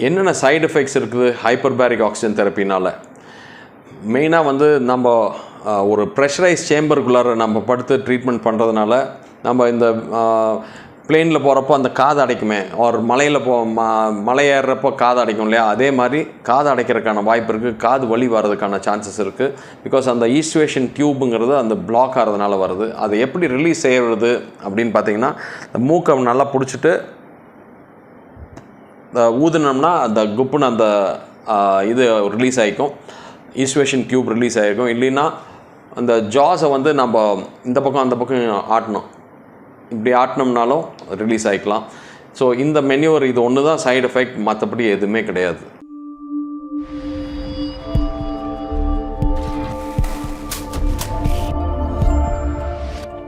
என்னென்ன side effects இருக்குது ஹைப்பர்பேரிக் oxygen தெரப்பினால் மெயினாக வந்து நம்ம ஒரு ப்ரெஷரைஸ் சேம்பருக்குள்ளார நம்ம படுத்து ட்ரீட்மெண்ட் பண்ணுறதுனால நம்ம இந்த பிளெயினில் போகிறப்போ அந்த காது அடைக்குமே. ஒரு மலையில் போ ம மலையேறப்போ காது அடைக்கும் இல்லையா? அதே மாதிரி காது அடைக்கிறதுக்கான வாய்ப்பு இருக்குது காது வலி வர்றதுக்கான சான்சஸ் இருக்குது பிகாஸ் அந்த ஈஸ்வேஷன் டியூபுங்கிறது அந்த பிளாக் ஆகிறதுனால வருது. அதை எப்படி ரிலீஸ் செய்கிறது அப்படின்னு பார்த்தீங்கன்னா இந்த மூக்கை நல்லா பிடிச்சிட்டு இந்த ஊதுனோம்னா அந்த குப்புன்னு அந்த இது ரிலீஸ் ஆகிக்கும் ஈஸ்வேஷன் டியூப் ரிலீஸ் ஆகிருக்கும் இல்லைன்னா அந்த ஜாஸை வந்து நம்ம இந்த பக்கம் அந்த பக்கம் ஆட்டணும். இப்படி ஆட்டினோம்னாலும் ரிலீஸ் ஆகிக்கலாம் ஸோ இந்த மென்யூவர் இது ஒன்று தான் சைடு எஃபெக்ட் மற்றபடி எதுவுமே கிடையாது.